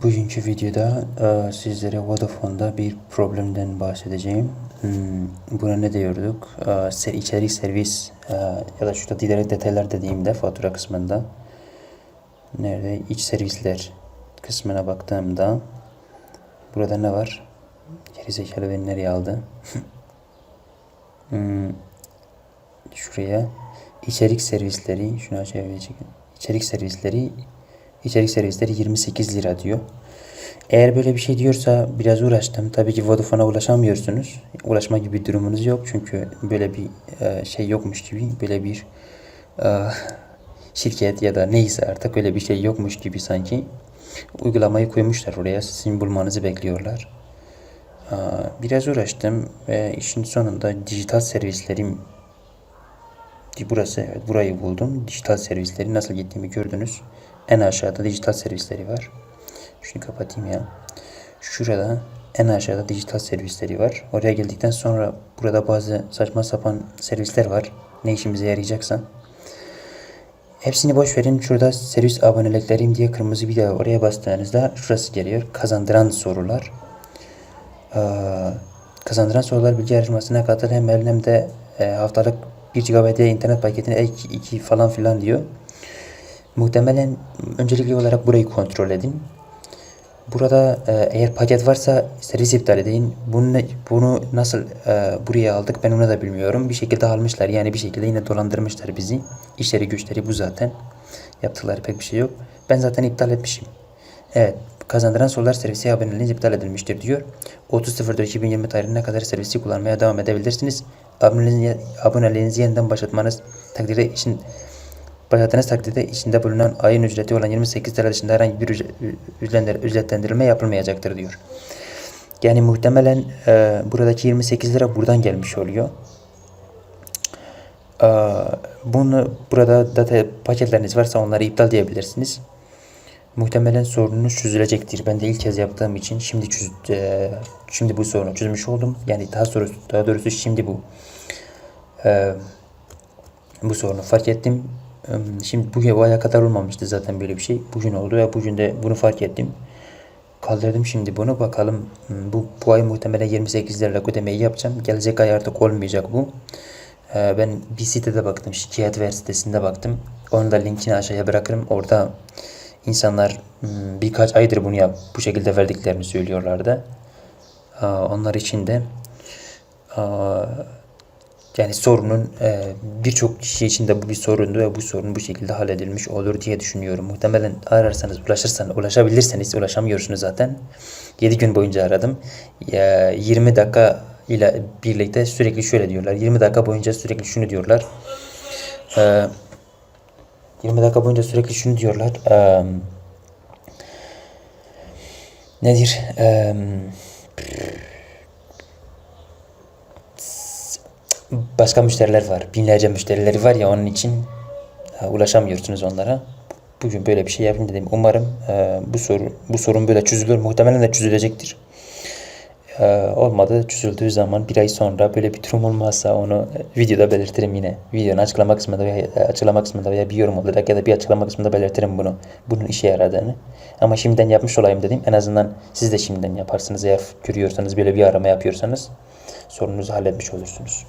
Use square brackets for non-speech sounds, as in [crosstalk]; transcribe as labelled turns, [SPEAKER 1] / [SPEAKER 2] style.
[SPEAKER 1] Bugünkü videoda e, sizlere Vodafone'da bir problemden bahsedeceğim. Hmm, buna ne diyorduk? E, se- içerik servis e, ya da şurada diğer detaylar dediğimde fatura kısmında nerede iç servisler kısmına baktığımda burada ne var? Gerizekalı beni nereye aldı? [laughs] Hmm, şuraya içerik servisleri şunu açabilecek. İçerik servisleri içerik servisleri 28 lira diyor. Eğer böyle bir şey diyorsa biraz uğraştım. Tabii ki Vodafone'a ulaşamıyorsunuz. Ulaşma gibi bir durumunuz yok. Çünkü böyle bir e, şey yokmuş gibi böyle bir e, şirket ya da neyse artık öyle bir şey yokmuş gibi sanki uygulamayı koymuşlar oraya. Sizin bulmanızı bekliyorlar. Aa, Biraz uğraştım ve işin sonunda dijital servislerim burası evet burayı buldum. Dijital servisleri nasıl gittiğimi gördünüz. En aşağıda dijital servisleri var. Şunu kapatayım ya. Şurada en aşağıda dijital servisleri var. Oraya geldikten sonra burada bazı saçma sapan servisler var. Ne işimize yarayacaksa. Hepsini boş verin. Şurada servis aboneliklerim diye kırmızı bir daha oraya bastığınızda şurası geliyor. Kazandıran sorular. Ee, kazandıran sorular bilgi yarışmasına katıl hem de e, haftalık 1 GB'ye internet paketine ek 2 falan filan diyor. Muhtemelen öncelikli olarak burayı kontrol edin. Burada e, eğer paket varsa servis iptal edin. Bunu, bunu nasıl e, buraya aldık ben onu da bilmiyorum. Bir şekilde almışlar yani bir şekilde yine dolandırmışlar bizi. İşleri güçleri bu zaten. Yaptıkları pek bir şey yok. Ben zaten iptal etmişim. Evet kazandıran sorular servisi aboneliğiniz iptal edilmiştir diyor. 30.04.2020 tarihine kadar servisi kullanmaya devam edebilirsiniz. Aboneliğinizi, aboneliğinizi yeniden başlatmanız takdirde için başlattığınız takdirde içinde bulunan ayın ücreti olan 28 lira dışında herhangi bir ücret- ücretlendir- ücretlendirilme yapılmayacaktır diyor. Yani muhtemelen e, buradaki 28 lira buradan gelmiş oluyor. E, bunu burada data paketleriniz varsa onları iptal diyebilirsiniz. Muhtemelen sorununuz çözülecektir. Ben de ilk kez yaptığım için şimdi çöz, e, şimdi bu sorunu çözmüş oldum. Yani daha doğrusu daha doğrusu şimdi bu e, bu sorunu fark ettim. E, Şimdi bu bu aya kadar olmamıştı zaten böyle bir şey. Bugün oldu ve bugün de bunu fark ettim. Kaldırdım şimdi bunu bakalım. Hmm, Bu, bu ay muhtemelen 28 liralık ödemeyi yapacağım. Gelecek ay artık olmayacak bu. Ee, ben bir sitede baktım. Şikayet ver sitesinde baktım. Onun da linkini aşağıya bırakırım. Orada insanlar hmm, birkaç aydır bunu yap, bu şekilde verdiklerini söylüyorlardı. Onlar için de yani sorunun e, birçok kişi için de bu bir sorundu ve bu sorun bu şekilde halledilmiş olur diye düşünüyorum. Muhtemelen ararsanız, ulaşırsanız, ulaşabilirseniz, ulaşamıyorsunuz zaten. 7 gün boyunca aradım. Ya, 20 dakika ile birlikte sürekli şöyle diyorlar. 20 dakika boyunca sürekli şunu diyorlar. Ee, 20 dakika boyunca sürekli şunu diyorlar. Ee, nedir? Ee, başka müşteriler var. Binlerce müşterileri var ya onun için e, ulaşamıyorsunuz onlara. Bugün böyle bir şey yapayım dedim. Umarım e, bu soru bu sorun böyle çözülür. Muhtemelen de çözülecektir. E, olmadı çözüldüğü zaman bir ay sonra böyle bir durum olmazsa onu e, videoda belirtirim yine. Videonun açıklama kısmında veya e, açıklama kısmında veya bir yorum olarak ya da bir açıklama kısmında belirtirim bunu. Bunun işe yaradığını. Ama şimdiden yapmış olayım dedim. En azından siz de şimdiden yaparsınız eğer görüyorsanız böyle bir arama yapıyorsanız sorununuzu halletmiş olursunuz.